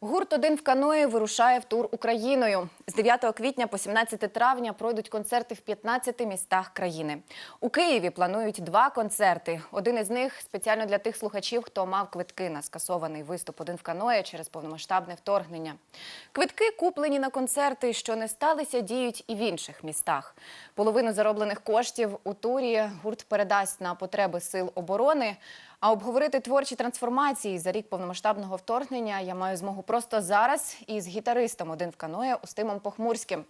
Гурт один в каної вирушає в тур Україною. З 9 квітня по 17 травня пройдуть концерти в 15 містах країни. У Києві планують два концерти. Один із них спеціально для тих слухачів, хто мав квитки на скасований виступ один в каної через повномасштабне вторгнення. Квитки, куплені на концерти, що не сталися, діють і в інших містах. Половину зароблених коштів у турі гурт передасть на потреби сил оборони. А обговорити творчі трансформації за рік повномасштабного вторгнення я маю змогу просто зараз із гітаристом один в каное Устимом Похмурським.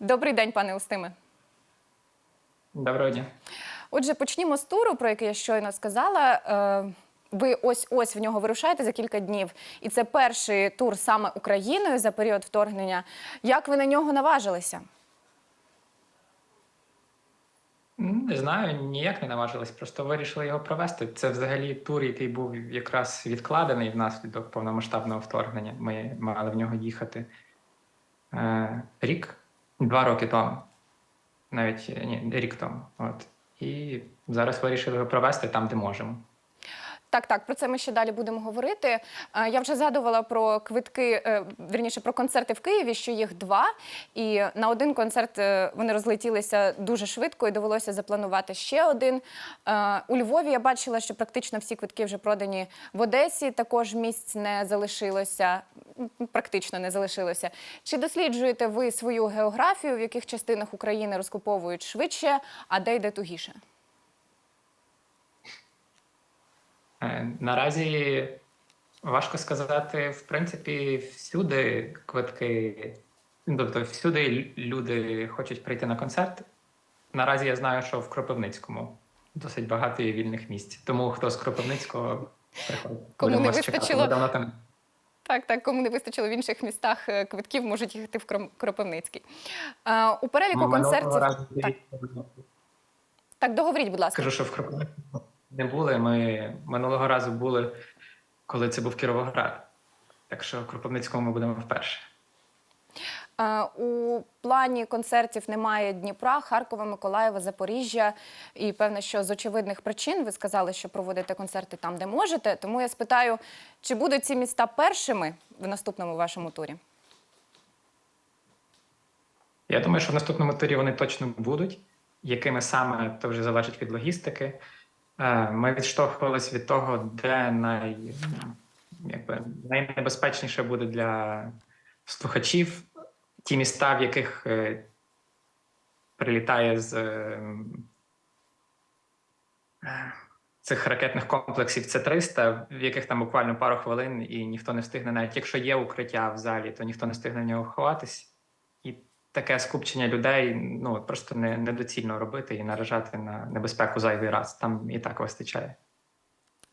Добрий день, пане Устиме. Доброго дня. Отже, почнімо з туру, про який я щойно сказала. Е, Ви ось ось в нього вирушаєте за кілька днів, і це перший тур саме Україною за період вторгнення. Як ви на нього наважилися? Не знаю, ніяк не наважились, просто вирішили його провести. Це взагалі тур, який був якраз відкладений внаслідок повномасштабного вторгнення. Ми мали в нього їхати е, рік, два роки тому. Навіть ні, рік тому. От. І зараз вирішили його провести там, де можемо. Так, так, про це ми ще далі будемо говорити. Е, Я вже згадувала про квитки, е, вірніше про концерти в Києві, що їх два. І на один концерт е, вони розлетілися дуже швидко і довелося запланувати ще один. У Львові я бачила, що практично всі квитки вже продані в Одесі. Також місць не залишилося, практично не залишилося. Чи досліджуєте ви свою географію, в яких частинах України розкуповують швидше, а де йде тугіше? Е, Наразі важко сказати, в принципі, всюди квитки, тобто всюди люди хочуть прийти на концерт. Наразі я знаю, що в Кропивницькому досить багато є вільних місць. Тому хто з Кропивницького приходить. Кому не вистачило- там Так, так, кому не вистачило в інших містах е, квитків, можуть їхати в Кропивницький. Е, У переліку минулого концертів. Так, так, договоріть, будь ласка. Кажу, що в Кропивницькому не були. Ми минулого разу були, коли це був Кіровоград. Так що в Кропивницькому ми будемо вперше. У плані концертів немає Дніпра, Харкова, Миколаєва, Запоріжжя. І певне, що з очевидних причин ви сказали, що проводите концерти там, де можете. Тому я спитаю, чи будуть ці міста першими в наступному вашому турі? Я думаю, що в наступному турі вони точно будуть. Якими саме, то вже залежить від логістики. Е, Ми відштовхувалися від того, де най, якби, найнебезпечніше буде для слухачів ті міста, в яких е, прилітає з е, цих ракетних комплексів С-300, в яких там буквально пару хвилин, і ніхто не встигне, навіть якщо є укриття в залі, то ніхто не встигне в нього ховатись. Таке скупчення людей ну просто не, недоцільно робити і наражати на небезпеку зайвий раз. Там і так вистачає.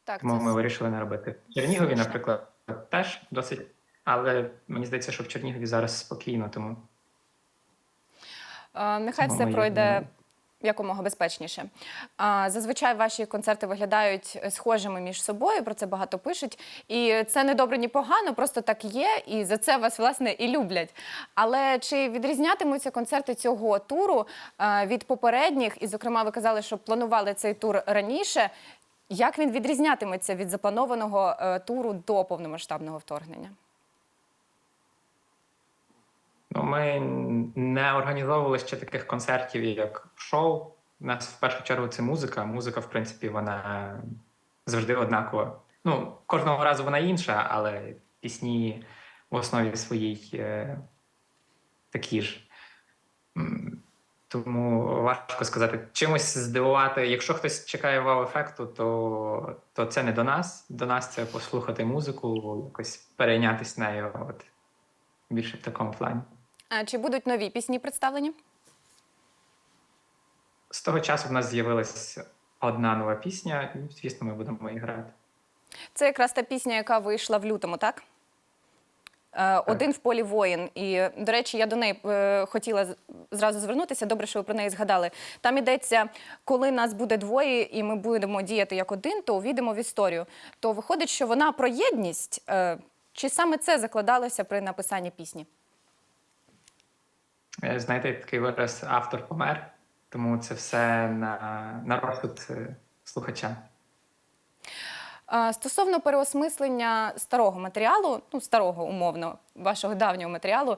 Так, Тому це ми вирішили не робити. В Чернігові, наприклад, теж досить, але мені здається, що в Чернігові зараз спокійно, тому Е, Нехай Тому все пройде. Якомога безпечніше. А, Зазвичай ваші концерти виглядають е, схожими між собою, про це багато пишуть. І це не добре, ні погано, просто так є, і за це вас власне і люблять. Але чи відрізнятимуться концерти цього туру е, від попередніх? І, зокрема, ви казали, що планували цей тур раніше. Як він відрізнятиметься від запланованого е, туру до повномасштабного вторгнення? Ну, ми не організовували ще таких концертів, як шоу. У нас в першу чергу це музика. Музика, в принципі, вона завжди однакова. Ну, кожного разу вона інша, але пісні в основі своїй е, такі ж. Тому важко сказати, чимось здивувати. Якщо хтось чекає вау-ефекту, то, то це не до нас. До нас це послухати музику, якось перейнятися нею. От більше в такому плані. А Чи будуть нові пісні представлені? З того часу в нас з'явилася одна нова пісня, і звісно, ми будемо її грати. Це якраз та пісня, яка вийшла в лютому, так? Е, Один в полі воїн. І, до речі, я до неї е, хотіла зразу звернутися. Добре, що ви про неї згадали. Там йдеться, коли нас буде двоє, і ми будемо діяти як один, то увійдемо в історію. То виходить, що вона про єдність. Е, Чи саме це закладалося при написанні пісні? Знаєте, такий вираз автор помер, тому це все на, на розсуд е, слухача. Стосовно переосмислення старого матеріалу, ну старого умовно, вашого давнього матеріалу,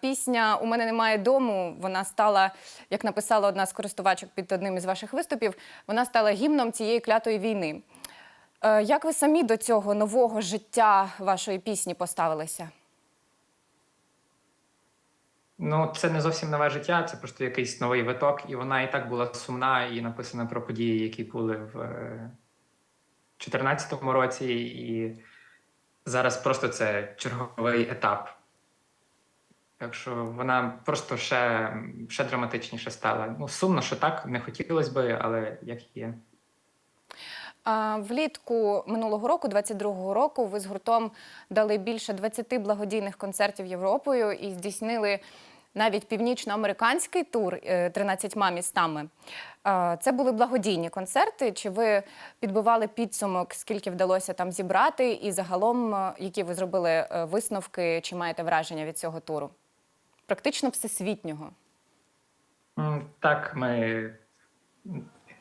пісня У мене немає дому. Вона стала, як написала одна з користувачок під одним із ваших виступів, вона стала гімном цієї клятої війни. Е, Як ви самі до цього нового життя вашої пісні поставилися? Ну, це не зовсім нове життя, це просто якийсь новий виток, і вона і так була сумна і написана про події, які були в 2014 році, і зараз просто це черговий етап. Так що вона просто ще, ще драматичніше стала. Ну, сумно, що так, не хотілося би, але як є. Влітку минулого року, 22-го року, ви з гуртом дали більше 20 благодійних концертів Європою і здійснили навіть північноамериканський тур е, 13 містами. Це були благодійні концерти. Чи ви підбивали підсумок, скільки вдалося там зібрати, і загалом, е, які ви зробили е, висновки, чи маєте враження від цього туру? Практично всесвітнього. Так, ми,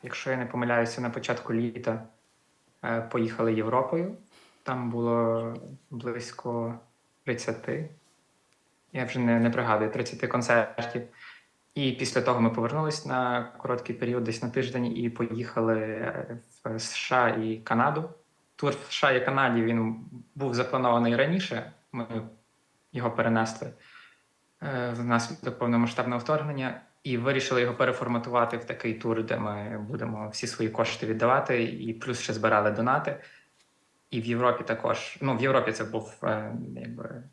якщо я не помиляюся, на початку літа е, поїхали Європою. Там було близько 30, я вже не, не пригадую, 30 концертів. І після того ми повернулись на короткий період, десь на тиждень, і поїхали е, в США і Канаду. Тур в США і Канаді він був запланований раніше. Ми його перенесли е, внаслідок повномасштабного вторгнення, і вирішили його переформатувати в такий тур, де ми будемо всі свої кошти віддавати, і плюс ще збирали донати. І в Європі також. Ну, в Європі це був е, якби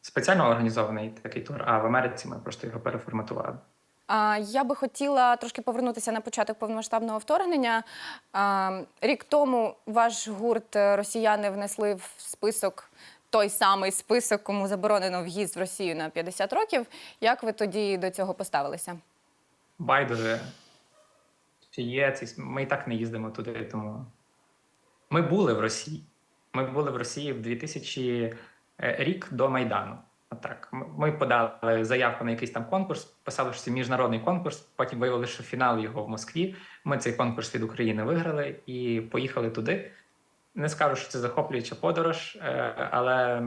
спеціально організований такий тур, а в Америці ми просто його переформатували. Я би хотіла трошки повернутися на початок повномасштабного вторгнення. Рік тому ваш гурт е, росіяни внесли в список. Той самий список, кому заборонено в'їзд в Росію на 50 років. Як ви тоді до цього поставилися? Байдуже, є цей... Ми і так не їздимо туди, тому ми були в Росії. Ми були в Росії в 2000 е, рік до Майдану. Отак. М- Ми подали заявку на якийсь там конкурс, писали, що це міжнародний конкурс. Потім виявили, що фінал його в Москві. Ми цей конкурс від України виграли і поїхали туди. Не скажу, що це захоплююча подорож, е, але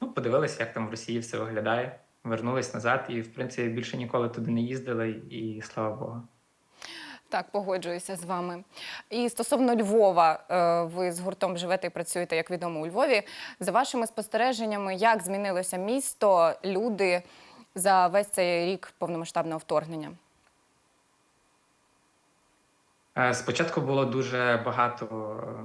ну, подивилися, як там в Росії все виглядає. Вернулись назад, і в принципі більше ніколи туди не їздили, і слава Богу. Так, погоджуюся з вами. І стосовно Львова, е, ви з гуртом живете і працюєте, як відомо, у Львові. За вашими спостереженнями, як змінилося місто, люди за весь цей рік повномасштабного вторгнення? Е, Спочатку було дуже багато е,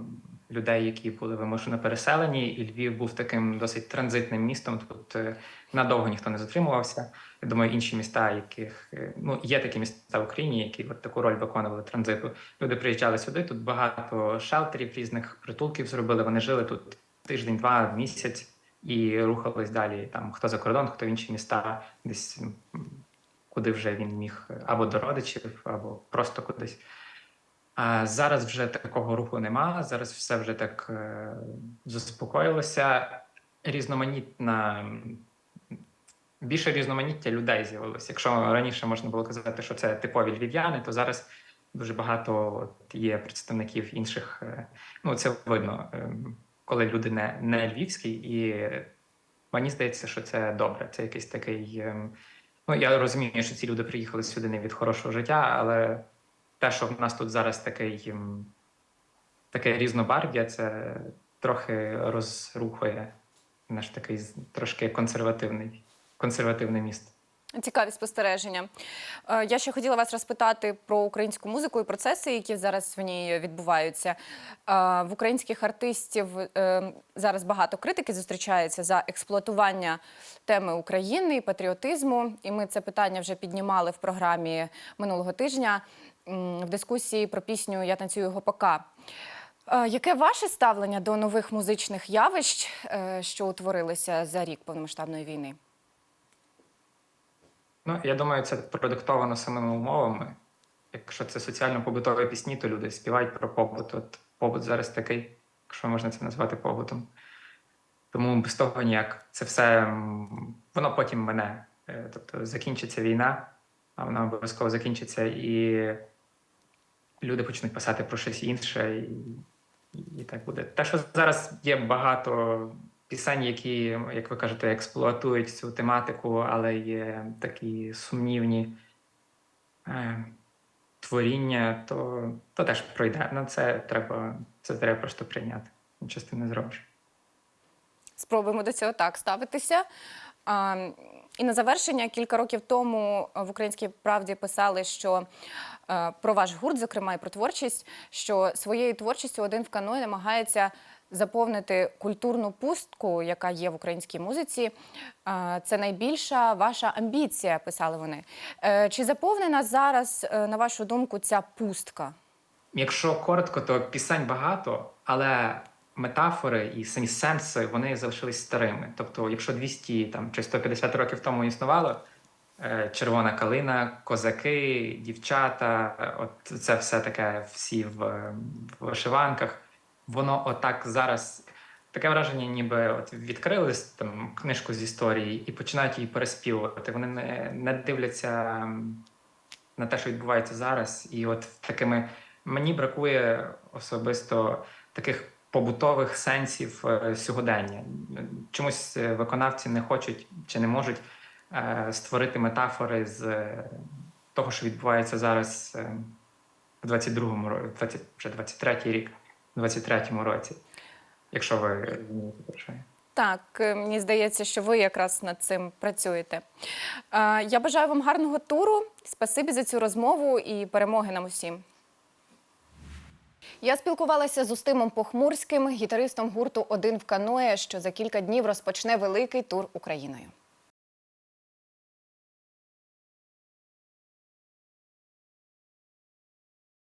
людей, які були вимушено переселені, і Львів був таким досить транзитним містом. Тут е, надовго ніхто не затримувався. Я думаю, інші міста, яких е, ну є такі міста в Україні, які от таку роль виконували транзиту. Люди приїжджали сюди. Тут багато шелтерів, різних притулків зробили. Вони жили тут тиждень, два, місяць і рухались далі. Там хто за кордон, хто в інші міста, десь куди вже він міг або до родичів, або просто кудись. А зараз вже такого руху нема. Зараз все вже так е, заспокоїлося. Різноманітна більше різноманіття людей з'явилося. Якщо раніше можна було казати, що це типові львів'яни, то зараз дуже багато от є представників інших. е, Ну це видно, е, коли люди не, не львівські, і мені здається, що це добре. Це якийсь такий. е, Ну я розумію, що ці люди приїхали сюди не від хорошого життя, але те, що в нас тут зараз такий, м, таке різнобарв'я, це трохи розрухує наш такий трошки консервативний, консервативне місто. Цікаві спостереження. Е, Я ще хотіла вас розпитати про українську музику і процеси, які зараз в ній відбуваються. Е, В українських артистів е, зараз багато критики зустрічається за експлуатування теми України і патріотизму. І ми це питання вже піднімали в програмі минулого тижня в дискусії про пісню Я танцюю гопака. Е, Яке ваше ставлення до нових музичних явищ, е, що утворилися за рік повномасштабної війни? Ну, я думаю, це продиктовано самими умовами. Якщо це соціально-побутові пісні, то люди співають про побут. От побут зараз такий, якщо можна це назвати побутом. Тому без того ніяк. Це все воно потім мене. Е, Тобто закінчиться війна, а вона обов'язково закінчиться, і люди почнуть писати про щось інше. І і так буде. Те, що зараз є багато пісень, які, як ви кажете, експлуатують цю тематику, але є такі сумнівні е, творіння, то, то теж пройде. Ну, це треба, це треба просто прийняти. Нічого з не зробиш. Спробуємо до цього так ставитися. А, і на завершення кілька років тому в українській правді писали, що про ваш гурт, зокрема і про творчість, що своєю творчістю один в каної намагається заповнити культурну пустку, яка є в українській музиці. Е, це найбільша ваша амбіція, писали вони. Е, чи заповнена зараз, е, на вашу думку, ця пустка? Якщо коротко, то пісень багато, але метафори і самі сенси вони залишились старими. Тобто, якщо 200 там, чи 150 років тому існувало е, червона калина, козаки, дівчата, е, от це все таке, всі в, в вишиванках, воно отак зараз. Таке враження, ніби от відкрили там книжку з історії і починають її переспівувати. Вони не, не дивляться на те, що відбувається зараз. І от такими мені бракує особисто таких побутових сенсів е, сьогодення. Чомусь е, виконавці не хочуть чи не можуть е, створити метафори з е, того, що відбувається зараз е, в 22-му році, 20, вже 23-й рік, в 23-му році. Якщо ви розумієте, про що я. Так, е, мені здається, що ви якраз над цим працюєте. Е, Я бажаю вам гарного туру. Спасибі за цю розмову і перемоги нам усім. Я спілкувалася з Устимом Похмурським, гітаристом гурту Один в каное, що за кілька днів розпочне великий тур Україною.